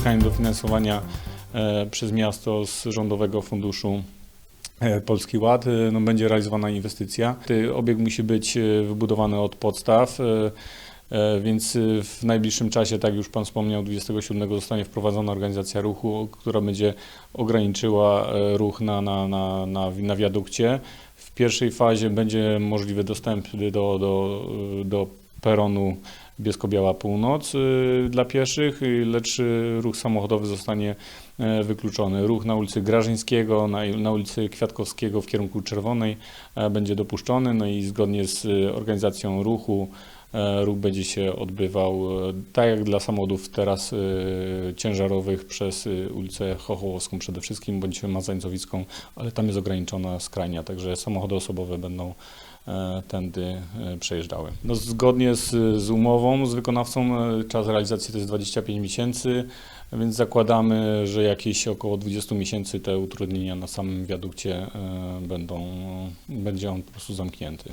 uzyskania dofinansowania e, przez miasto z Rządowego Funduszu e, Polski Ład e, no, będzie realizowana inwestycja. Ty- Obiekt musi być wybudowany od podstaw. Więc w najbliższym czasie, tak już Pan wspomniał, 27 zostanie wprowadzona organizacja ruchu, która będzie ograniczyła ruch na, na, na, na, na wiadukcie. W pierwszej fazie będzie możliwy dostęp do, do, do peronu Bielsko-Biała Północ y, dla pieszych, y, lecz y, ruch samochodowy zostanie e, wykluczony. Ruch na ulicy Grażyńskiego, na, ulicy Kwiatkowskiego w kierunku Czerwonej e, będzie dopuszczony, no i zgodnie z organizacją ruchu ruch będzie się odbywał e, tak jak dla samochodów teraz y, ciężarowych przez ulicę Chochołowską przede wszystkim, bądź Mazańcowicką, ale tam jest ograniczona skrajnia, także samochody osobowe będą e, tędy e, przejeżdżały. No, zgodnie z, z umową z wykonawcą e, czas realizacji to jest 25 miesięcy, więc zakładamy, że jakieś około 20 miesięcy te utrudnienia na samym wiadukcie e, będą, będzie on po prostu zamknięty.